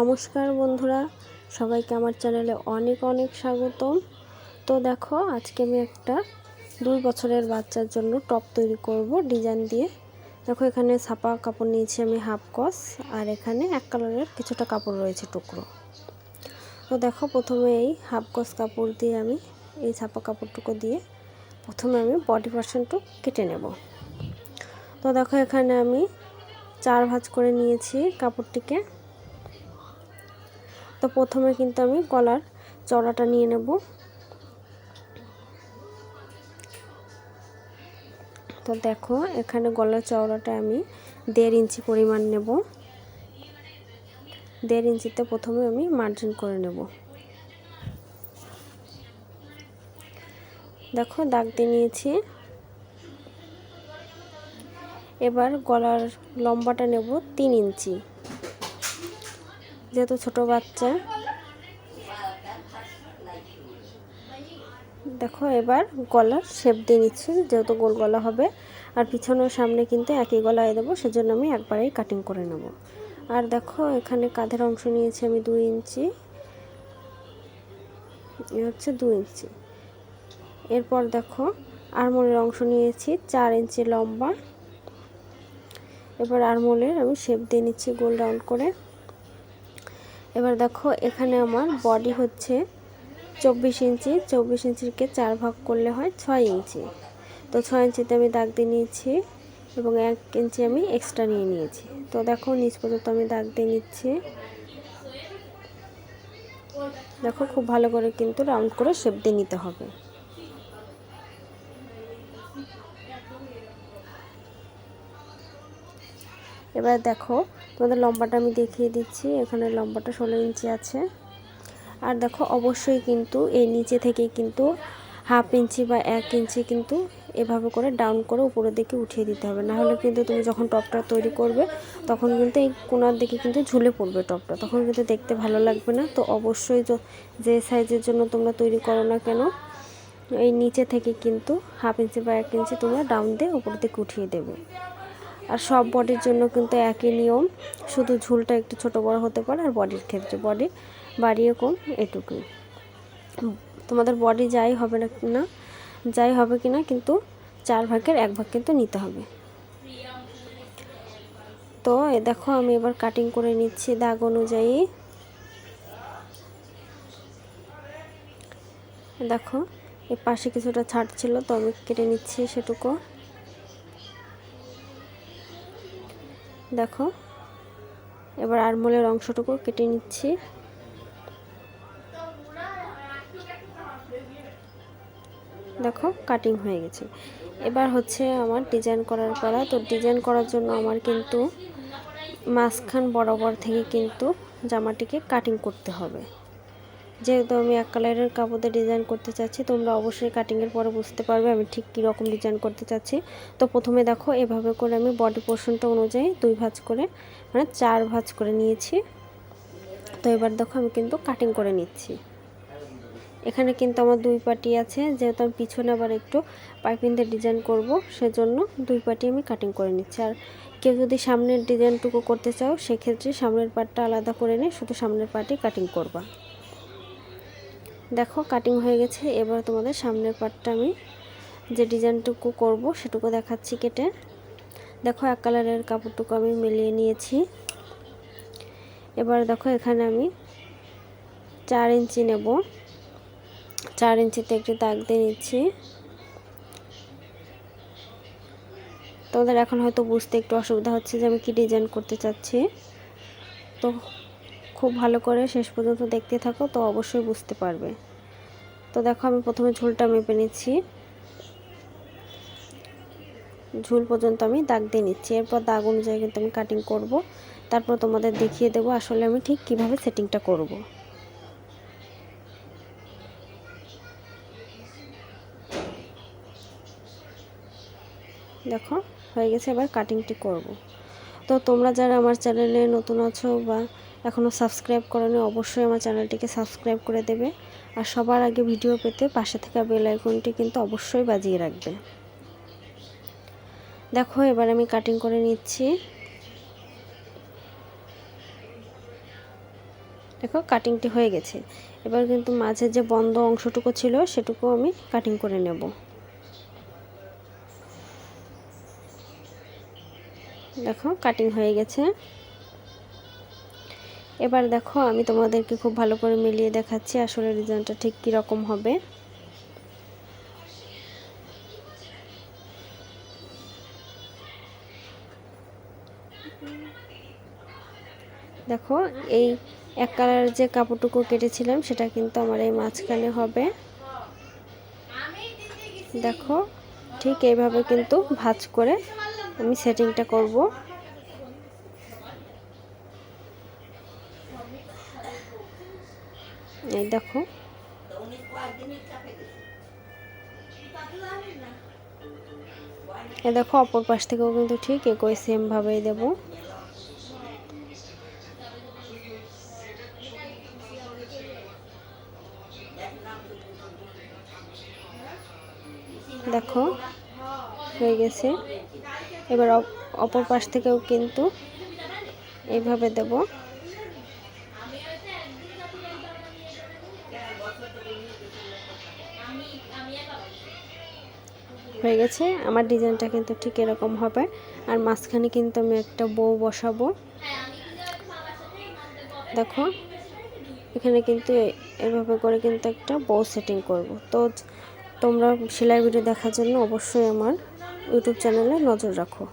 নমস্কার বন্ধুরা, সবাইকে আমার চ্যানেলে অনেক অনেক স্বাগতম। তো দেখো, আজকে আমি একটা দুই বছরের বাচ্চার জন্য টপ তৈরি করব ডিজাইন দিয়ে। দেখো, এখানে ছাপা কাপড় নিয়েছি আমি হাফ কস, আর এখানে এক কালারের কিছুটা কাপড় রয়েছে টুকরো। তো দেখো, প্রথমে এই হাফ কস কাপড় দিয়ে আমি এই ছাপা কাপড়টুকু দিয়ে প্রথমে আমি বডি পার্সনটু কেটে নেব। তো দেখো, এখানে আমি চার ভাঁজ করে নিয়েছি কাপড়টিকে। তো প্রথমে কিন্তু আমি গলার চড়াটা নিয়ে নেব। তো দেখো, এখানে গলার চওড়াটা আমি দেড় ইঞ্চি পরিমাণ নেব। দেড় ইঞ্চিতে প্রথমে আমি মার্জিন করে নেব। দেখো, দাগ দিয়ে নিয়েছি। এবার গলার লম্বাটা নেব তিন ইঞ্চি। যেহেতু ছোট বাচ্চা। দেখো, এবার গলার শেপ দিয়ে নিচ্ছি, যেহেতু গোল গলা হবে। আর পিছনের সামনে কিন্তু একই গলায় দেবো, সেজন্য আমি একবারেই কাটিং করে নেব। আর দেখো, এখানে কাঁধের অংশ নিয়েছি আমি দুই ইঞ্চি। হচ্ছে দু ইঞ্চি। এরপর দেখো, আরমোলের অংশ নিয়েছি, চার ইঞ্চি লম্বা। এবার আরমোলের আমি শেপ দিয়ে নিচ্ছি গোল রাউন্ড করে। এবার দেখো, এখানে আমার বডি হচ্ছে চব্বিশ ইঞ্চি। চব্বিশ ইঞ্চিকে চার ভাগ করলে হয় ছয় ইঞ্চি। তো ছয় ইঞ্চিতে আমি দাগ দিয়ে নিয়েছি এবং এক ইঞ্চি আমি এক্সট্রা নিয়ে নিয়েছি। তো দেখো, নিচ পর্যন্ত আমি দাগ দিয়ে নিচ্ছি। দেখো, খুব ভালো করে কিন্তু রাউন্ড করে শেপ দিয়ে নিতে হবে। এবার দেখো, তোমাদের লম্বাটা আমি দেখিয়ে দিচ্ছি। এখানে লম্বাটা ষোলো ইঞ্চি আছে। আর দেখো, অবশ্যই কিন্তু এই নিচে থেকে কিন্তু হাফ ইঞ্চি বা এক ইঞ্চি কিন্তু এভাবে করে ডাউন করে উপরের দিকে উঠিয়ে দিতে হবে। না হলে কিন্তু তুমি যখন টপটা তৈরি করবে, তখন কিন্তু এই কোনার দিকে কিন্তু ঝুলে পড়বে টপটা। তখন কিন্তু দেখতে ভালো লাগবে না। তো অবশ্যই যে সাইজের জন্য তোমরা তৈরি করো না কেন, এই নিচে থেকে কিন্তু হাফ ইঞ্চি বা এক ইঞ্চি তোমরা ডাউন দিয়ে উপর দিকে উঠিয়ে দেবে। আর সব বডির জন্য কিন্তু একই নিয়ম। শুধু ঝুলটা একটু ছোট বড় হতে পারে আর বডির ক্ষেত্রে। বডি বাড়িয়ে কম এটুকুই। তোমাদের বডি যাই হবে না না যাই হবে কি না কিন্তু চার ভাগের এক ভাগ কিন্তু নিতে হবে। তো এ দেখো, আমি এবার কাটিং করে নিচ্ছি দাগ অনুযায়ী। দেখো এর পাশে কিছুটা ছাড় ছিল, তো আমি কেটে নিচ্ছি সেটুকু। দেখো। এবার আরমোলের অংশটুকু কেটে নিচ্ছি। দেখো কাটিং হয়ে গেছে। এবার হচ্ছে আমার ডিজাইন করার পালা। তো ডিজাইন করার জন্য আমার কিন্তু মাঝখান বরাবর থেকে কিন্তু জামাটিকে কাটিং করতে হবে। যেহেতু আমি এক কালারের কাপড়ে ডিজাইন করতে চাচ্ছি, তোমরা অবশ্যই কাটিংয়ের পরে বুঝতে পারবে আমি ঠিক কীরকম ডিজাইন করতে চাচ্ছি। তো প্রথমে দেখো, এভাবে করে আমি বডি পোর্শনটা অনুযায়ী দুই ভাঁজ করে মানে চার ভাঁজ করে নিয়েছি। তো এবার দেখো আমি কিন্তু কাটিং করে নিচ্ছি। এখানে কিন্তু আমার দুই পাটি আছে, যেহেতু আমি পিছনে আবার একটু পাইপিং দিয়ে ডিজাইন করব, সেজন্য দুই পাটি আমি কাটিং করে নিচ্ছি। আর কেউ যদি সামনের ডিজাইনটুকু করতে চাও, সেক্ষেত্রে সামনের পাটটা আলাদা করে নিয়ে শুধু সামনের পাটি কাটিং করবা। দেখো কাটিং হয়ে গেছে। এবার তোমাদের সামনের পার্টটা আমি যে ডিজাইনটুকু করব, সেটুকু দেখাচ্ছি কেটে। দেখো, এক কালারের কাপড়টুকু আমি মিলিয়ে নিয়েছি। এবার দেখো, এখানে আমি চার ইঞ্চি নেব। চার ইঞ্চিতে একটি দাগ দিয়ে নিচ্ছি। তোমাদের এখন হয়তো বুঝতে একটু অসুবিধা হচ্ছে যে আমি কি ডিজাইন করতে চাচ্ছি। তো খুব ভালো করে শেষ পর্যন্ত দেখতে থাকো, তো অবশ্যই বুঝতে পারবে। তো দেখো আমি প্রথমে ঝুলটা মেপে নিচ্ছি। ঝুল পর্যন্ত আমি দাগ দিয়ে নিচ্ছি। এরপর দাগ অনুযায়ী কিন্তু আমি কাটিং করব। তারপর তোমাদের দেখিয়ে দেবো আসলে আমি ঠিক কীভাবে সেটিংটা করব। দেখো, হয়ে গেছে, এবার কাটিংটি করব। তো তোমরা যারা আমার চ্যানেলে নতুন আছো বা এখনও সাবস্ক্রাইব করোনি, অবশ্যই আমার চ্যানেলটিকে সাবস্ক্রাইব করে দেবে। আর সবার আগে ভিডিও পেতে পাশে থাকা বেল আইকনটি কিন্তু অবশ্যই বাজিয়ে রাখবে। দেখো, এবার আমি কাটিং করে নিচ্ছি। দেখো কাটিংটি হয়ে গেছে। এবার কিন্তু মাঝে যে বন্ধ অংশটুকু ছিল, সেটুকু আমি কাটিং করে নেব। দেখো কাটিং হয়ে গেছে। এবার দেখো, আমি তোমাদেরকে খুব ভালো করে মিলিয়ে দেখাচ্ছি আসলে ডিজাইনটা ঠিক কীরকম হবে। দেখো, এই এক কালার যে কাপড়টুকু কেটেছিলাম, সেটা কিন্তু আমার এই মাঝখানে হবে। দেখো, ঠিক এইভাবে কিন্তু ভাজ করে আমি সেটিংটা করব। এই দেখো। এ দেখো, অপর পাশ থেকেও কিন্তু ঠিক একই সেমভাবেই দেবো। দেখো, হয়ে গেছে। এবার অপর পাশ থেকেও কিন্তু এইভাবে দেব। হয়ে গেছে। আমার ডিজাইনটা কিন্তু ঠিক এরকম হবে। আর মাঝখানে কিন্তু আমি একটা বউ বসাবো। দেখো, এখানে কিন্তু এভাবে করে কিন্তু একটা বউ সেটিং করব। তো তোমরা সেলাই ভিডিও দেখার জন্য অবশ্যই আমার ইউটিউব চ্যানেলে নজর রাখো।